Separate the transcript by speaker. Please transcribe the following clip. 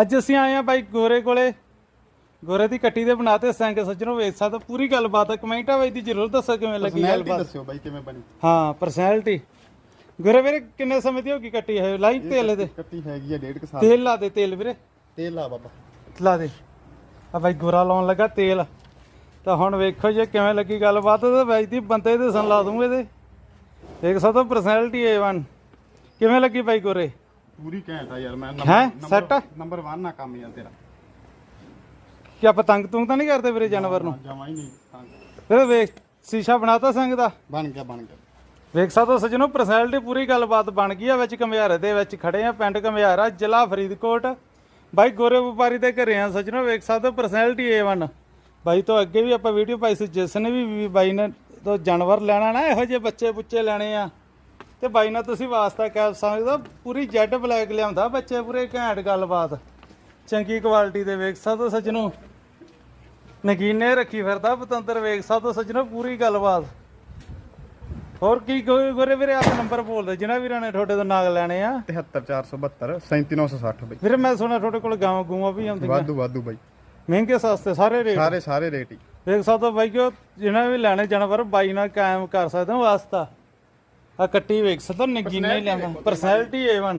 Speaker 1: ਅੱਜ ਅਸੀਂ ਆਏ ਆ ਬਾਈ ਗੋਰੇ ਕੋਲੇ। ਗੋਰੇ ਦੀ ਕੱਟੀ ਦੇ ਬਣਾਤੇ ਸੰਗ ਸੱਜਣੋ ਵੇਖ ਸਕਦਾ ਪੂਰੀ ਗੱਲਬਾਤ ਹੈ ਕਮੈਂਟਾਂ ਵਿੱਚ ਦੀ ਜ਼ਰੂਰ ਦੱਸੋ ਕਿਵੇਂ ਲੱਗੀ ਗੱਲਬਾਤ।
Speaker 2: ਦੱਸਿਓ ਬਾਈ ਕਿਵੇਂ ਬਣੀ?
Speaker 1: ਹਾਂ ਪਰਸਨੈਲਿਟੀ ਗੋਰੇ ਵੀਰੇ ਕਿੰਨੇ ਸਮੇਂ ਦੀ ਹੋ ਗਈ ਕੱਟੀ ਹੈ ਲਾਈ ਤੇਲ ਦੇ
Speaker 2: ਕੱਟੀ ਹੈਗੀ ਆ ਡੇਢ ਕੁ ਸਾਲ।
Speaker 1: ਤੇਲ ਲਾ ਦੇ ਤੇਲ ਵੀਰੇ।
Speaker 2: ਤੇਲ ਲਾ ਬਾਬਾ।
Speaker 1: ਲਾ ਦੇ। ਆ ਬਾਈ ਗੋਰਾ ਲਾਉਣ ਲੱਗਾ ਤੇਲ। ਤਾਂ ਹੁਣ ਵੇਖੋ ਜੇ ਕਿਵੇਂ ਲੱਗੀ ਗੱਲਬਾਤ ਤੇ ਬਾਈ ਦੀ ਬੰਦੇ ਦੇ ਸਨ ਲਾ ਦੂੰਗੇ ਇਹਦੇ। ਦੇਖ ਸਕਦਾ ਪਰਸਨੈਲਿਟੀ A1 ਕਿਵੇਂ ਲੱਗੀ ਬਾਈ ਗੋਰੇ?
Speaker 2: ਪੂਰੀ ਘੈਂਟ ਆ ਯਾਰ ਮੈਂ
Speaker 1: ਹੈਂ? ਆ?
Speaker 2: ਨੰਬਰ 1 ਨਾ ਕੰਮ ਯਾਰ ਤੇਰਾ।
Speaker 1: ਕਿ ਆਪਾਂ ਤੰਗ ਤੁੰਗ ਤਾਂ ਨਹੀਂ ਕਰਦੇ ਵੀਰੇ ਜਾਨਵਰ ਨੂੰ?
Speaker 2: ਜਮਾ ਹੀ ਨਹੀਂ।
Speaker 1: ਵੀਰੇ ਵੇਖ ਸ਼ੀਸ਼ਾ ਬਣਾਤਾ ਸੰਗ ਦਾ।
Speaker 2: ਬਣ ਗਿਆ ਬਣ ਗਿਆ।
Speaker 1: ਵੇਖ ਸਕਦੇ ਸਜਣੋ ਪਰਸਨੈਲਿਟੀ ਪੂਰੀ ਗੱਲਬਾਤ ਬਣ ਗਈ ਆ ਵਿੱਚ ਕਮਿਆਰੇ ਦੇ ਵਿੱਚ ਖੜੇ ਆ ਪਿੰਡ ਕਮਿਆਰਾ ਜ਼ਿਲ੍ਹਾ ਫਰੀਦਕੋਟ। ਬਾਈ ਗੋਰੇ ਵਪਾਰੀ ਦੇ ਘਰੇ ਆ ਸਜਣੋ ਵੇਖ ਸਕਦੇ ਪਰਸਨੈਲਿਟੀ A1 ਬਾਈ ਤੋਂ ਅੱਗੇ ਵੀ ਆਪਾਂ ਵੀਡੀਓ ਪਾਈ ਸੀ ਜਿਸ ਨੇ ਵੀ ਵੀ ਬਾਈ ਨੇ ਤੋਂ ਜਾਨਵਰ ਲੈਣਾ ਨਾ ਇਹੋ ਜਿਹੇ ਬੱਚੇ ਬੁੱਚੇ ਲੈਣੇ ਆ। ਤੇ ਬਾਈ ਨਾਲ ਤੁਸੀਂ ਵਾਸਤਾ ਸਕਦੇ ਹੋ। ਪੂਰੀ ਜੈਡ ਬਲੈਕ ਲਿਆਉਂਦਾ ਬੱਚੇ ਪੂਰੇ ਘੈਂਟ ਗੱਲਬਾਤ। ਚੰਗੀ ਕੁਆਲਿਟੀ ਦੇ ਵੇਖ ਸਕਦੇ ਸਜਣੋ। ਨਗੀਨੇ ਰੱਖੀ ਫਿਰਦਾ ਪਤੰਦਰ ਵੇਖ ਸਕਦੇ ਸਜਣੋ ਪੂਰੀ ਗੱਲਬਾਤ। ਹੋਰ ਕੀ ਗੋਰੇ ਵੀਰੇ ਆਪ ਨੰਬਰ ਬੋਲਦੇ ਜਿਨ੍ਹਾਂ ਵੀਰਾਂ ਨੇ ਤੁਹਾਡੇ ਤੋਂ ਨਾਗ ਲੈਣੇ ਆ।
Speaker 2: 73472 37960 ਬਾਈ।
Speaker 1: ਵੀਰੇ ਮੈਂ ਸੁਣਿਆ ਤੁਹਾਡੇ ਕੋਲ ਗਾਵਾਂ ਗੂਆਂ ਵੀ ਆਉਂਦੀਆਂ।
Speaker 2: ਵਾਧੂ ਵਾਧੂ ਬਾਈ।
Speaker 1: ਮਹਿੰਗੇ ਸਸਤੇ ਸਾਰੇ ਰੇਟ।
Speaker 2: ਸਾਰੇ ਸਾਰੇ ਰੇਟ ਹੀ।
Speaker 1: ਦੇਖ ਸਕਦੇ ਬਾਈ ਕਿ ਜਿਨ੍ਹਾਂ ਵੀ ਲੈਣੇ ਜਾਨਵਰ ਬਾਈ ਨਾਲ ਕਾਇਮ ਕਰ ਸਕਦੇ ਹੋ ਵਾਸਤਾ। ਆ ਕੱਟੀ ਵੇਖ ਸਕਦੇ ਹੋ ਨਿੱਗੀ ਨਹੀਂ ਲੈਣਾ ਪਰਸਨੈਲਿਟੀ A1